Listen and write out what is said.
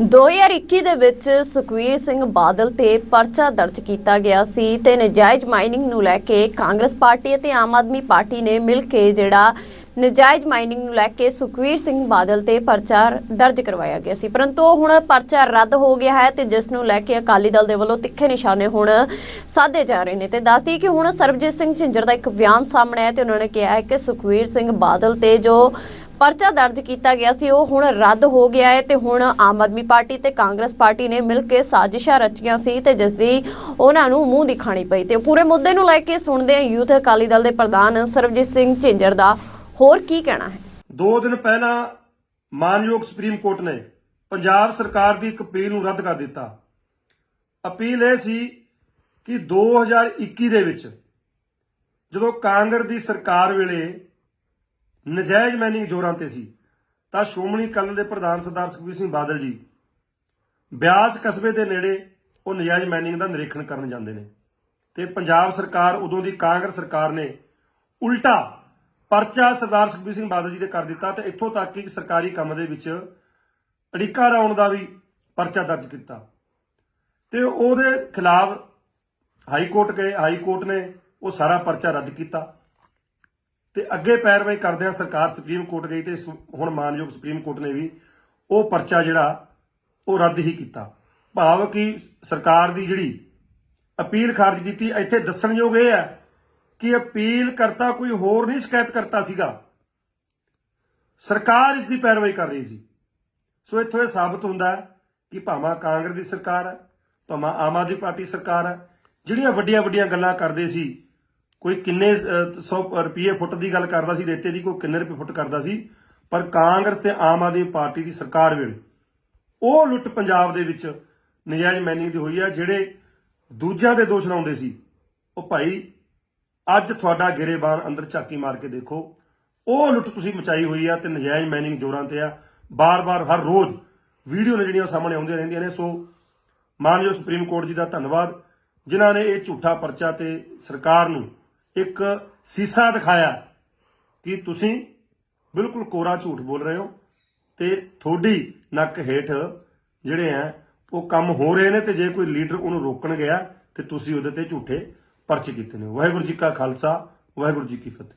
2021 ਦੇ ਵਿੱਚ ਸੁਖਵੀਰ ਸਿੰਘ ਬਾਦਲ ਤੇ ਪਰਚਾ ਦਰਜ ਕੀਤਾ ਗਿਆ ਸੀ ਤੇ ਨਜਾਇਜ਼ ਮਾਈਨਿੰਗ ਨੂੰ ਲੈ ਕੇ ਕਾਂਗਰਸ ਪਾਰਟੀ ਅਤੇ ਆਮ ਆਦਮੀ ਪਾਰਟੀ ਨੇ ਮਿਲ ਕੇ ਜਿਹੜਾ ਨਜਾਇਜ਼ ਮਾਈਨਿੰਗ ਨੂੰ ਲੈ ਕੇ ਸੁਖਵੀਰ ਸਿੰਘ ਬਾਦਲ ਤੇ ਪਰਚਾ ਦਰਜ ਕਰਵਾਇਆ ਗਿਆ ਸੀ। ਪਰੰਤੂ ਹੁਣ ਪਰਚਾ ਰੱਦ ਹੋ ਗਿਆ ਹੈ ਤੇ ਜਿਸ ਨੂੰ ਲੈ ਕੇ ਅਕਾਲੀ ਦਲ ਦੇ ਵੱਲੋਂ ਤਿੱਖੇ ਨਿਸ਼ਾਨੇ ਹੁਣ ਸਾਧੇ ਜਾ ਰਹੇ ਨੇ। ਤੇ ਦੱਸਦੀ ਕਿ ਹੁਣ ਸਰਬਜੀਤ ਸਿੰਘ ਝਿੰਜਰ ਦਾ ਇੱਕ ਬਿਆਨ ਸਾਹਮਣੇ ਆਇਆ ਤੇ ਉਹਨਾਂ ਨੇ ਕਿਹਾ ਹੈ ਕਿ ਸੁਖਵੀਰ ਸਿੰਘ ਬਾਦਲ ਤੇ ਜੋ ਪਰਚਾ ਦਰਜ ਕੀਤਾ ਗਿਆ ਸੀ, ਉਹ ਹੁਣ ਰੱਦ ਹੋ ਗਿਆ ਹੈ ਤੇ ਹੁਣ ਆਮ ਆਦਮੀ ਪਾਰਟੀ ਤੇ ਕਾਂਗਰਸ ਪਾਰਟੀ ਨੇ ਮਿਲ ਕੇ ਸਾਜ਼ਿਸ਼ਾਂ ਰਚੀਆਂ ਸੀ ਤੇ ਜਿਸ ਦੀ ਉਹਨਾਂ ਨੂੰ ਮੂੰਹ ਦਿਖਾਣੀ ਪਈ। ਤੇ ਪੂਰੇ ਮੁੱਦੇ ਨੂੰ ਲੈ ਕੇ ਸੁਣਦੇ ਹਾਂ ਯੂਥ ਅਕਾਲੀ ਦਲ ਦੇ ਪ੍ਰਧਾਨ ਸਰਬਜੀਤ ਸਿੰਘ ਝਿੰਜਰ ਦਾ ਹੋਰ ਕੀ ਕਹਿਣਾ ਹੈ? ਦੋ ਦਿਨ ਪਹਿਲਾਂ ਮਾਨਯੋਗ ਸੁਪਰੀਮ ਕੋਰਟ ਨੇ ਪੰਜਾਬ ਸਰਕਾਰ ਦੀ ਇੱਕ ਅਪੀਲ ਨੂੰ ਰੱਦ ਕਰ ਦਿੱਤਾ। ਅਪੀਲ ਇਹ ਸੀ ਕਿ 2021 ਦੇ ਵਿੱਚ ਜਦੋਂ ਕਾਂਗਰਸ ਦੀ ਸਰਕਾਰ ਵੇਲੇ ਨਜਾਇਜ਼ ਮੈਨਿੰਗ ਜ਼ੋਰਾਂ ਤੇ ਸੀ, ਤਾਂ ਸ਼੍ਰੋਮਣੀ ਅਕਾਲੀ ਦੇ ਪ੍ਰਧਾਨ ਸਰਦਾਰ ਸੁਖਬੀਰ ਸਿੰਘ ਬਾਦਲ ਜੀ ਬਿਆਸ ਕਸਬੇ ਦੇ ਨੇੜੇ ਉਹ ਨਜਾਇਜ਼ ਮੈਨਿੰਗ ਦਾ ਨਿਰੀਖਣ ਕਰਨ ਜਾਂਦੇ ਨੇ ਤੇ ਪੰਜਾਬ ਸਰਕਾਰ, ਉਦੋਂ ਦੀ ਕਾਂਗਰਸ ਸਰਕਾਰ ਨੇ ਉਲਟਾ ਪਰਚਾ ਸਰਦਾਰ ਸੁਖਬੀਰ ਸਿੰਘ ਬਾਦਲ ਜੀ ਦੇ ਕਰ ਦਿੱਤਾ ਤੇ ਇੱਥੋਂ ਤੱਕ ਕਿ ਸਰਕਾਰੀ ਕੰਮ ਦੇ ਵਿੱਚ ਅੜਿੱਕਾ ਲਾਉਣ ਦਾ ਵੀ ਪਰਚਾ ਦਰਜ ਕੀਤਾ। ਤੇ ਉਹਦੇ ਖਿਲਾਫ ਹਾਈ ਕੋਰਟ ਗਏ, ਹਾਈ ਕੋਰਟ ਨੇ ਉਹ ਸਾਰਾ ਪਰਚਾ ਰੱਦ ਕੀਤਾ। ਤੇ ਅੱਗੇ ਪੈਰਵਾਈ ਕਰਦਿਆਂ ਸਰਕਾਰ ਸੁਪਰੀਮ ਕੋਰਟ ਗਈ ਤੇ ਹੁਣ ਮਾਨਯੋਗ ਸੁਪਰੀਮ ਕੋਰਟ ਨੇ ਵੀ ਉਹ ਪਰਚਾ ਜਿਹੜਾ ਉਹ ਰੱਦ ਹੀ ਕੀਤਾ। ਭਾਵ ਕਿ ਸਰਕਾਰ ਦੀ ਜਿਹੜੀ ਅਪੀਲ ਖਾਰਜ ਕੀਤੀ, ਇੱਥੇ ਦੱਸਣਯੋਗ ਇਹ ਹੈ ਕਿ ਅਪੀਲ ਕਰਤਾ ਕੋਈ ਹੋਰ ਨਹੀਂ ਸ਼ਿਕਾਇਤ ਕਰਤਾ ਸੀਗਾ। ਸਰਕਾਰ ਇਸ ਦੀ ਪੈਰਵਾਈ ਕਰ ਰਹੀ ਸੀ। ਸੋ ਇੱਥੋਂ ਇਹ ਸਾਬਤ ਹੁੰਦਾ ਕਿ ਭਾਵੇਂ ਕਾਂਗਰਸ ਦੀ ਸਰਕਾਰ ਹੈ, ਭਾਵੇਂ ਆਮ ਆਦਮੀ ਪਾਰਟੀ ਸਰਕਾਰ ਹੈ, ਜਿਹੜੀਆਂ ਵੱਡੀਆਂ ਵੱਡੀਆਂ ਗੱਲਾਂ ਕਰਦੇ ਸੀ। ਕੋਈ ਕਿੰਨੇ 100 ਰੁਪਏ ਫੁੱਟ ਦੀ ਗੱਲ ਕਰਦਾ ਸੀ, ਰੇਤੇ ਦੀ, ਕੋਈ ਕਿੰਨੇ ਰੁਪਏ ਫੁੱਟ ਕਰਦਾ ਸੀ। ਪਰ ਕਾਂਗਰਸ ਤੇ ਆਮ ਆਦਮੀ ਪਾਰਟੀ ਦੀ ਸਰਕਾਰ ਵੇਲੇ ਉਹ ਲੁੱਟ ਪੰਜਾਬ ਦੇ ਵਿੱਚ ਨਜਾਇਜ਼ ਮੈਨਿੰਗ ਦੀ ਹੋਈ ਹੈ, ਜਿਹੜੇ ਦੂਜਿਆਂ ਦੇ ਦੋਸ਼ ਲਾਉਂਦੇ ਸੀ। ਉਹ ਭਾਈ ਅੱਜ ਤੁਹਾਡਾ ਗਿਰੇਬਾਨ ਅੰਦਰ ਝਾਕੀ ਮਾਰ ਕੇ ਦੇਖੋ। ਉਹ ਲੁੱਟ ਤੁਸੀਂ ਮਚਾਈ ਹੋਈ ਆ ਤੇ ਨਜਾਇਜ਼ ਮਾਈਨਿੰਗ ਜੋਰਾਂ ਤੇ ਆ। ਬਾਰ-ਬਾਰ, ਹਰ ਰੋਜ਼ ਵੀਡੀਓ ਨੇ ਜਿਹੜੀਆਂ ਸਾਹਮਣੇ ਆਉਂਦੀਆਂ ਰਹਿੰਦੀਆਂ ਨੇ। ਸੋ ਮਾਨਯੋਗ ਸੁਪਰੀਮ ਕੋਰਟ ਜੀ ਦਾ ਧੰਨਵਾਦ, ਜਿਨ੍ਹਾਂ ਨੇ ਇਹ ਝੂਠਾ ਪਰਚਾ ਤੇ ਸਰਕਾਰ ਨੂੰ ਇੱਕ ਸੀਸਾ ਦਿਖਾਇਆ ਕਿ ਤੁਸੀਂ ਬਿਲਕੁਲ ਕੋਰਾ ਝੂਠ ਬੋਲ ਰਹੇ ਹੋ ਤੇ ਥੋੜੀ ਨੱਕ ਹੇਠ ਜਿਹੜੇ ਆ, ਉਹ ਕੰਮ ਹੋ ਰਹੇ ਨੇ ਤੇ ਜੇ ਕੋਈ ਲੀਡਰ ਉਹਨੂੰ ਰੋਕਣ ਗਿਆ ਤੇ ਤੁਸੀਂ ਉਹਦੇ ਤੇ ਝੂਠੇ ਪਰਚੇ ਕੀਤੇ ਨੇ। ਵਾਹਿਗੁਰੂ ਜੀ ਕਾ ਖਾਲਸਾ ਵਾਹਿਗੁਰੂ ਜੀ ਕੀ ਫਤਿਹ।